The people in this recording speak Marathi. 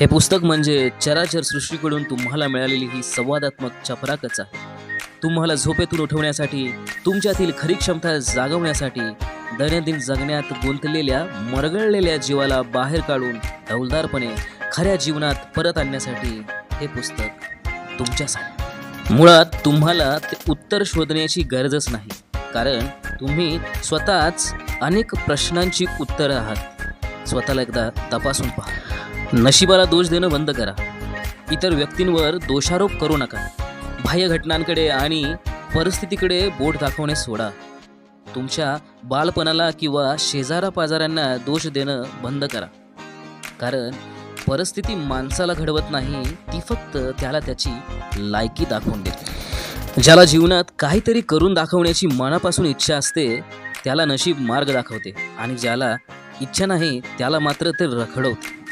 हे पुस्तक म्हणजे चराचर सृष्टीकडून तुम्हाला मिळालेली ही संवादात्मक चपराकच आहे. तुम्हाला झोपेतून उठवण्यासाठी तुमच्यातील खरी क्षमता जागवण्यासाठी दैनंदिन जगण्यात गुंतलेल्या मरगळलेल्या जीवाला बाहेर काढून हौलदारपणे खऱ्या जीवनात परत आणण्यासाठी हे पुस्तक तुमच्यासाठी. मुळात तुम्हाला ते उत्तर शोधण्याची गरजच नाही कारण तुम्ही स्वतःच अनेक प्रश्नांची उत्तरं आहात. स्वतःला एकदा तपासून पहा. नशिबाला दोष देणं बंद करा. इतर व्यक्तींवर दोषारोप करू नका. बाह्य घटनांकडे आणि परिस्थितीकडे बोट दाखवणे सोडा. तुमच्या बालपणाला किंवा शेजारा पाजाऱ्यांना दोष देणं बंद करा. कारण परिस्थिती माणसाला घडवत नाही ती फक्त त्याला त्याची लायकी दाखवून देते. ज्याला जीवनात काहीतरी करून दाखवण्याची मनापासून इच्छा असते त्याला नशीब मार्ग दाखवते आणि ज्याला इच्छा नाही त्याला मात्र ते रखडवते.